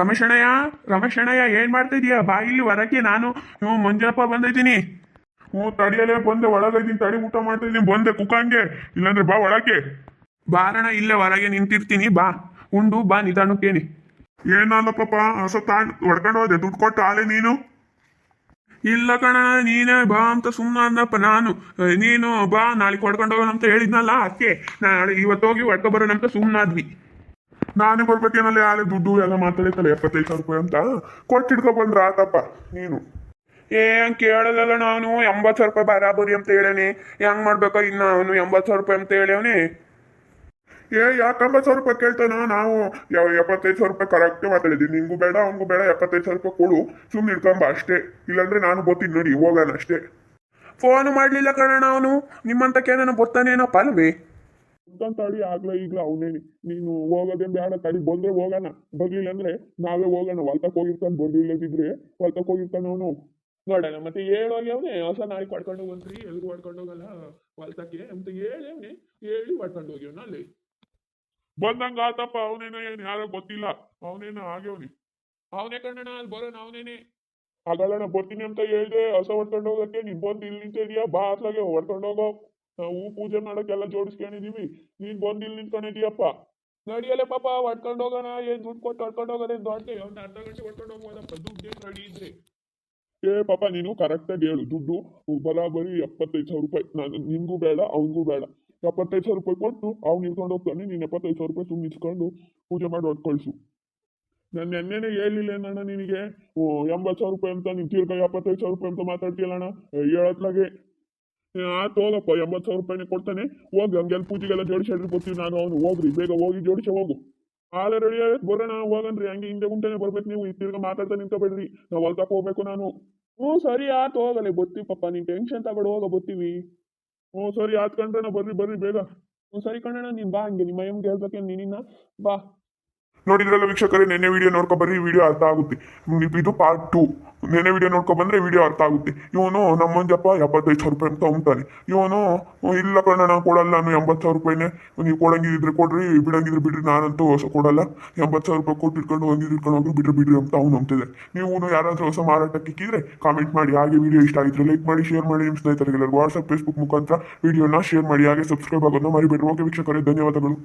ರಮೇಶಣ್ಣಯ್ಯ ರಮೇಶಣಯ್ಯ ಏನ್ ಮಾಡ್ತಾ ಇದೀಯ ಬಾ ಇಲ್ಲಿ ಹೊರಕ್ಕೆ ನಾನು ಹ್ಞೂ ಮಂಜಪ್ಪ ಬಂದಿದ್ದೀನಿ. ಹ್ಞೂ ತಡಿಯಲ್ಲೇ ಬಂದೆ ಒಳಗಿದ್ದೀನಿ ತಡಿ ಊಟ ಮಾಡ್ತಾ ಇದ್ದೀನಿ ಬಂದೆ ಕುಕ್ಕಂಗೆ. ಇಲ್ಲಾಂದ್ರೆ ಬಾ ಒಳಗೆ ಬಾರಣ ಇಲ್ಲೇ ಹೊರಗೆ ನಿಂತಿರ್ತೀನಿ, ಬಾ. ಉಂಡು, ಬಾ ನಿಧಾನಕ್ಕೇನಿ ಏನಲ್ಲ ಪಾಪ ಹೊಸ ತಾಂಡ್ ಹೊಡ್ಕೊಂಡು ಹೋದೆ, ದುಡ್ಡು ಕೊಟ್ಟು ಆಲೆ ನೀನು? ಇಲ್ಲ ಕಣ, ನೀನೇ ಬಾ ಅಂತ ಸುಮ್ಮನೆ ಅಂದಪ್ಪ ನಾನು. ನೀನು ಬಾ, ನಾಳೆ ಹೊಡ್ಕೊಂಡು ಹೋಗೋಣ ಅಂತ ಹೇಳಿದ್ನಲ್ಲ, ಅದಕ್ಕೆ. ನಾಳೆ ಇವತ್ತು ಹೋಗಿ ಹೊಡ್ಕೊ ಬರೋಣ ಅಂತ ಸುಮ್ಮನಾದ್ವಿ ನಾನೇ ಕೊಡ್ಬೇಕೇನಲ್ಲ ಆಲೆ ದುಡ್ಡು ಎಲ್ಲ ಮಾತಾಡಿತ್ತಲ್ಲ ಎಪ್ಪತ್ತೈದು ಸಾವಿರ ರೂಪಾಯಿ ಅಂತ? ಕೊಟ್ಟಿಡ್ಕೊ ಬಂದ್ರ ಆತಪ್ಪ, ನೀನು. ಏ, ಹಂಗೆ ಕೇಳೋದಲ್ಲ ನಾನು, ಎಂಬತ್ತು ಸಾವಿರ ರೂಪಾಯಿ ಬರಾಬರಿ ಅಂತ ಹೇಳೇನಿ. ಹೆಂಗ್ ಮಾಡ್ಬೇಕ ಇನ್ನು ಅವನು ಎಂಬತ್ತು ಸಾವಿರ ರೂಪಾಯಿ ಅಂತ ಹೇಳೇವನಿ? ಏ, ಯಾಕೆ ಎಂಬತ್ತು ಸಾವಿರ ರೂಪಾಯಿ ಕೇಳ್ತಾನ? ನಾವು ಯಾವ ಎಪ್ಪತ್ತೈದು ಸಾವಿರ ರೂಪಾಯಿ ಕರೆಕ್ಟ್ ಮಾತಾಡಿದ್ದೀನಿ ನಿಂಗೂ ಬೇಡ, ಅವನಿಗೂ ಬೇಡ, ಎಪ್ಪತ್ತೈದು ಸಾವಿರ ರೂಪಾಯಿ ಕೊಡು. ಸುಮ್ಮನೆ ಇಟ್ಕೊಂಬ ಅಷ್ಟೇ. ಇಲ್ಲಾಂದ್ರೆ ನಾನು ಗೊತ್ತೀನಿ ನೋಡಿ, ಹೋಗೋಣ ಅಷ್ಟೇ. ಫೋನ್ ಮಾಡ್ಲಿಲ್ಲ ಕಣಣ್ಣ ಅವನು. ನಿಮ್ಮಂತ ನಾನು ಗೊತ್ತಾನೇನಪ್ಪ ಅಲ್ವೇ ತಡಿ ಆಗ್ಲೇ ಈಗ ಅವನೇ ನೀನು ಹೋಗೋದೇ ಬೇಡ ತಡಿ, ಬಂದ್ರೆ ಹೋಗೋಣ. ಬರ್ಲಿಲ್ಲ ಅಂದ್ರೆ ನಾವೇ ಹೋಗೋಣ. ಹೊಲ್ತಕ್ ಹೋಗಿರ್ತಾನೆ ಬರ್ಲಿಲ್ಲದಿದ್ರೆ ಹೊಲ್ತಕ್ ಹೋಗಿರ್ತಾನ ಅವನು. ನೋಡೋಣ, ಮತ್ತೆ ಹೇಳೋಗಿ ಅವನೇ ಹೊಸ ನಾಯಿ ಪಡ್ಕೊಂಡು ಹೋಗ್ರಿ, ಎಲ್ಗೂ ಹೊಡ್ಕೊಂಡು ಹೋಗಲ್ಲ ಹೊಲ್ತಕ್ಕೆ. ಅಂತ ಹೇಳಿ ಅವನೇ, ಹೇಳಿ ಹೊಡ್ಕೊಂಡು ಹೋಗ್ಯವನ ಅಲ್ಲಿ. ಬಂದಂಗ ಆತಪ್ಪ, ಅವನೇನೋ ಏನ್ ಯಾರೋ ಗೊತ್ತಿಲ್ಲ. ಅವನೇನೋ ಆಗ್ಯವನಿ. ಅವನೇ ಕಣ್ಣಣ್ಣ, ಅಲ್ಲಿ ಬರೋಣ ಅವನೇನೆ. ಆಗಲ್ಲಣ್ಣ ಬರ್ತೀನಿ ಅಂತ ಹೇಳ್ದೆ, ಹೊಸ ಹೊಡ್ಕೊಂಡು ಹೋಗಕ್ಕೆ. ನೀನ್ ಬಂದು ಇಲ್ಲಿ ನಿಂತಿದ್ಯಾ? ಬಾ ಅತ್ಲಾಗೆ, ಹೊಡ್ಕೊಂಡು ಹೋಗೋ. ನಾವು ಪೂಜೆ ಮಾಡಕ್ಕೆಲ್ಲ ಜೋಡಿಸ್ಕೊಂಡಿದೀವಿ. ನೀನ್ ಬಂದಿಲ್ ನಿಂತ್ಕೊಂಡಿದೀಯಪ್ಪ ನಡಿಯಲ್ಲೇ ಪಾಪ, ಹೊಡ್ಕೊಂಡು ಹೋಗೋಣ, ಏನ್ ದುಡ್ಡು ಕೊಟ್ಟು ಹೊಡ್ಕೊಂಡು ಹೋಗೋದೇನ್ ದೊಡ್ಡ ಅವ್ನ ಅರ್ಧ ಗಂಟೆ ಹೊಡ್ಕೊಂಡು ಹೋಗೋದಪ್ಪ ದುಡ್ಡು ಏನ್ ರೆಡಿ ಇದ್ರೆ? ಏ ಪಾಪ, ನೀನು ಕರೆಕ್ಟಾಗಿ ಹೇಳು. ದುಡ್ಡು ಬರಾಬರಿ ಎಪ್ಪತ್ತೈದು ಸಾವಿರ ರೂಪಾಯಿ. ನಾನು ನಿನ್ಗೂ ಬೇಡ, ಅವನಿಗೂ ಬೇಡ. ಎಪ್ಪತ್ತೈದು ಸಾವಿರ ರೂಪಾಯಿ ಕೊಟ್ಟು ಅವ್ನು ಇಟ್ಕೊಂಡು ಹೋಗ್ತಾನೆ. ನೀನು ಎಪ್ಪತ್ತೈದು ಸಾವಿರ ರೂಪಾಯಿ ಸುಮ್ಮನೆ ಇಸ್ಕೊಂಡು ಪೂಜೆ ಮಾಡಿ ಹೊಡ್ಕೊಳ್ಸು. ಕಳಿಸು ನಾನು ನೆನ್ನೆನೇ ಹೇಳಿಲ್ಲ ಅಣ್ಣ ನಿನಗೆ? ಓ, ಎಂಬತ್ತು ಸಾವಿರ ರೂಪಾಯಿ ಅಂತ, ನೀನು ತಿರ್ಗಾ ಎಪ್ಪತ್ತೈದು ಸಾವಿರ ರೂಪಾಯಿ ಅಂತ ಮಾತಾಡ್ತೀಯಲ್ಲಣ್ಣ? ಹೇಳತ್ಲಾಗೆ. ಆತು ಹೋಗಪ್ಪ, ಎಂಬತ್ತು ಸಾವಿರ ರೂಪಾಯಿನೇ ಕೊಡ್ತಾನೆ. ಹೋಗಿ ಹಂಗೆಲ್ಲ ಪೂಜೆಗೆಲ್ಲ ಜೋಡಿಸಿ ಬರ್ತೀವಿ ನಾನು, ಅವನು ಹೋಗ್ರಿ, ಬೇಗ ಹೋಗಿ ಜೋಡಿಸಿ ಹೋಗು. ಆಲೆ ರೆಡಿ ಆಗೈತೆ ಬರೋಣ ಹೋಗನ್ರಿ ಹಂಗೆ ಹಿಂದೆ ಉಂಟೇನೆ ಬರ್ಬೇಕು ನೀವು ತಿರ್ಗಾ ಮಾತಾಡ್ತಾ ನಿಂತಬೇಡ್ರಿ ನಾವು ಹೊಲ್ತಕ್ಕೆ ಹೋಗ್ಬೇಕು ನಾನು. ಹ್ಞೂ, ಸರಿ ಆತು, ಹೋಗಲೆ, ಬರ್ತೀವಿ ಪಪ್ಪ ನೀನು ಟೆನ್ಷನ್ ತಗೊಂಡು ಹೋಗ, ಬರ್ತೀವಿ. ಹ್ಞೂ, ಸರಿ ಆತ್ ಕಣ್ರಣ್ಣ, ಬರ್ರಿ ಬರ್ರಿ, ಬೇಗ. ಹ್ಞೂ, ಸರಿ ಕಣ್ಣಣ್ಣ ನೀನು ಬಾ ಹಂಗೆ, ನಿಮ್ಮ ಅಯ್ಯಂಗೆ ಹೇಳ್ಬೇಕೇನು ನೀನಿನ್ನ? ಬಾ. ನೋಡಿದ್ರಲ್ಲ ವೀಕ್ಷಕರೇ, ನೆನ್ನೆ ವಿಡಿಯೋ ನೋಡ್ಕೊ ಬರ್ರಿ ವಿಡಿಯೋ ಅರ್ಥ ಆಗುತ್ತೆ. ಇದು ಪಾರ್ಟ್ ಟು ನೆನ್ನೆ ವಿಡಿಯೋ ನೋಡ್ಕೊ ಬಂದ್ರೆ ವಿಡಿಯೋ ಅರ್ಥ ಆಗುತ್ತೆ. ಇವನು ನಮ್ಮಂಜಪ್ಪ ಎಪ್ಪತ್ತೈದು ಸಾವಿರ ರೂಪಾಯಿ ಅಂತ ಅಂತಾನೆ ಇವನು ಇಲ್ಲ ಕಣ ನಾನು ಕೊಡಲ್ಲ, ನಾನು ಎಂಬತ್ತು ಸಾವಿರ ರೂಪಾಯಿನೇ. ನೀವು ಕೊಡಂಗಿದ್ರೆ ಕೊಡ್ರಿ, ಬಿಡಂಗಿದ್ರೆ ಬಿಡ್ರಿ, ನಾನಂತೂ ಹೊಸ ಕೊಡಲ್ಲ. ಎಂಬತ್ತು ಸಾವಿರ ರೂಪಾಯಿ ಕೊಟ್ಟು ಇಟ್ಕೊಂಡು ಹಂಗಿದ್ರೆ ಇಟ್ಕೊಂಡು ಹೋಗ್ರಿ ಬಿಡ್ರಿ ಬಿಡ್ರಿ ಅಂತ ಅವ್ನು ನಂಬ್ತಿದೆ ನೀವು ಯಾರಾದ್ರೂ ಹೊಸ ಮಾರಾಟಕ್ಕೆ ಇಕ್ಕಿದ್ರೆ ಕಾಮೆಂಟ್ ಮಾಡಿ, ಹಾಗೆ ವಿಡಿಯೋ ಇಷ್ಟ ಆಗಿದ್ರೆ ಲೈಕ್ ಮಾಡಿ ಶೇರ್ ಮಾಡಿ ನಿಮ್ಮ ಸ್ನೇಹಿತರಿಗೆ ವಾಟ್ಸಪ್ ಫೇಸ್ಬುಕ್ ಮುಖಾಂತರ ವಿಡಿಯೋನ ಶೇರ್ ಮಾಡಿ, ಹಾಗೆ ಸಬ್ಸ್ಕ್ರೈಬ್ ಆಗೋದನ್ನ ಮರಿಬೇಡಿ ಓಕೆ ವೀಕ್ಷಕರೇ, ಧನ್ಯವಾದಗಳು.